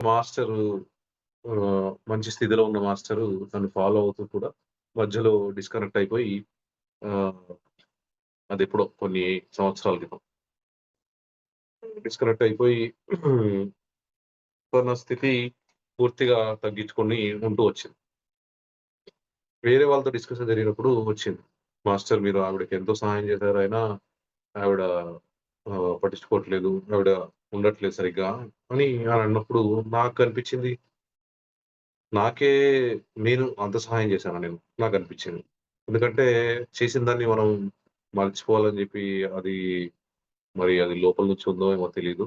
Master మంచి స్థితిలో ఉన్న మాస్టరు నన్ను ఫాలో అవుతూ కూడా మధ్యలో డిస్కనెక్ట్ అయిపోయి అది ఎప్పుడో కొన్ని సంవత్సరాల క్రితం. డిస్కనెక్ట్ అయిపోయి తన స్థితి పూర్తిగా తగ్గించుకొని ఉంటూ వచ్చింది. వేరే వాళ్ళతో డిస్కషన్ జరిగినప్పుడు వచ్చింది. మాస్టర్ మీరు ఆవిడకి ఎంతో సహాయం చేశారు. అయినా ఆవిడ పట్టించుకోవట్లేదు. ఆవిడ ఉండట్లేదు సరిగ్గా అని అని అన్నప్పుడు నాకు అనిపించింది. నాకే నేను అంత సహాయం చేశాను నేను? నాకనిపించింది. ఎందుకంటే చేసిన దాన్ని మనం మర్చిపోవాలని చెప్పి అది మరి అది లోపల నుంచి ఉందో ఏమో తెలియదు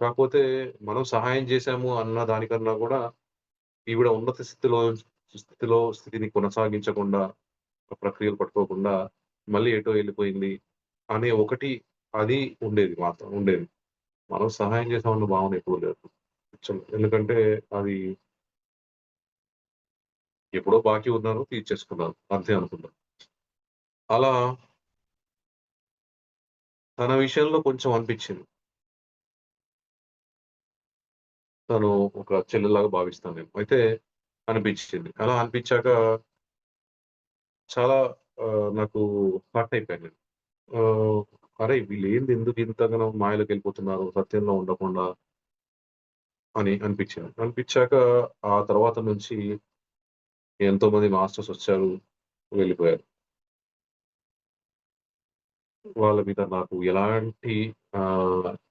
కాకపోతే మనం సహాయం చేశాము అన్న దానికన్నా కూడా ఈవిడ ఉన్నత స్థితిలో స్థితిలో స్థితిని కొనసాగించకుండా ప్రక్రియలు పట్టుకోకుండా మళ్ళీ ఎటో వెళ్ళిపోయింది అనే ఒకటి అది ఉండేది మాత్రం ఉండేది. మనం సహాయం చేసామన్న భావన ఎప్పుడు లేదు. ఎందుకంటే అది ఎప్పుడో బాకీ ఉన్నారో తీర్చేసుకున్నారు అంతే అనుకున్నారు అలా తన విషయంలో కొంచెం అనిపించింది. తను ఒక చెల్లెల్లాగా భావిస్తాను నేను. అయితే అనిపించింది. అలా అనిపించాక చాలా నాకు హర్ట్ అయిపోయాను నేను. అరే అరే! వీళ్ళేంది ఎందుకు ఎంతగానో మాయలోకి వెళ్ళిపోతున్నారు సత్యంలో ఉండకుండా అని అనిపించింది. అనిపించాక ఆ తర్వాత నుంచి ఎంతో మంది మాస్టర్స్ వచ్చారు, వెళ్ళిపోయారు. వాళ్ళ మీద నాకు ఎలాంటి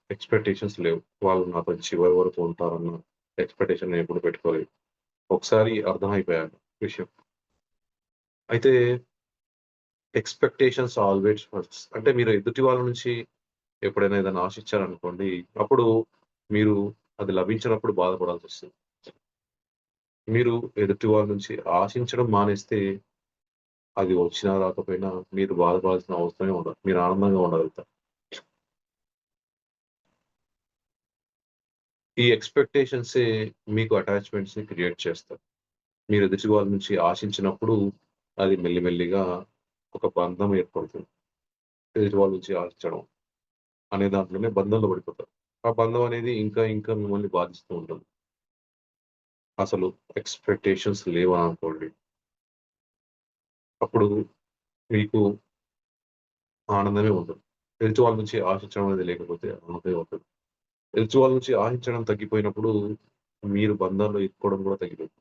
ఎక్స్‌పెక్టేషన్స్ లేవు. వాళ్ళు నాతో చివరి వరకు ఉంటారన్న ఎక్స్‌పెక్టేషన్ నేను ఎప్పుడు పెట్టుకోలేదు. ఒకసారి అర్థం అయిపోయాను విషయం. అయితే ఎక్స్‌పెక్టేషన్స్ ఆల్‌వేస్ ఫస్ట్ అంటే మీరు ఎదుటి వాళ్ళ నుంచి ఎప్పుడైనా ఏదైనా ఆశించారనుకోండి, అప్పుడు మీరు అది లభించేటప్పుడు బాధపడాల్సి వస్తుంది మీరు ఎదుటి వాళ్ళ నుంచి ఆశించడం మానేస్తే అది వచ్చినా రాకపోయినా మీరు బాధపడాల్సిన అవసరమే ఉండదు. మీరు ఆనందంగా ఉండగలుగుతారు. ఈ ఎక్స్‌పెక్టేషన్సే మీకు అటాచ్‌మెంట్స్‌ని క్రియేట్ చేస్తారు మీరు ఎదుటి వాళ్ళ నుంచి ఆశించినప్పుడు అది మెల్లిమెల్లిగా ఒక బంధం ఏర్పడుతుంది. ఎదుటి వాళ్ళ నుంచి ఆశించడం అనే దాంట్లోనే బంధంలో పడిపోతారు. ఆ బంధం అనేది ఇంకా ఇంకా మిమ్మల్ని బాధిస్తూ ఉంటుంది. అసలు ఎక్స్‌పెక్టేషన్స్ లేవనుకోండి. అప్పుడు మీకు ఆనందమే ఉంటుంది ఎదుటి వాళ్ళ నుంచి ఆశించడం అనేది లేకపోతే ఆనందమే ఉంటుంది ఎదుటి వాళ్ళ నుంచి ఆశించడం తగ్గిపోయినప్పుడు మీరు బంధాల్లో ఇరుక్కోవడం కూడా తగ్గిపోతుంది.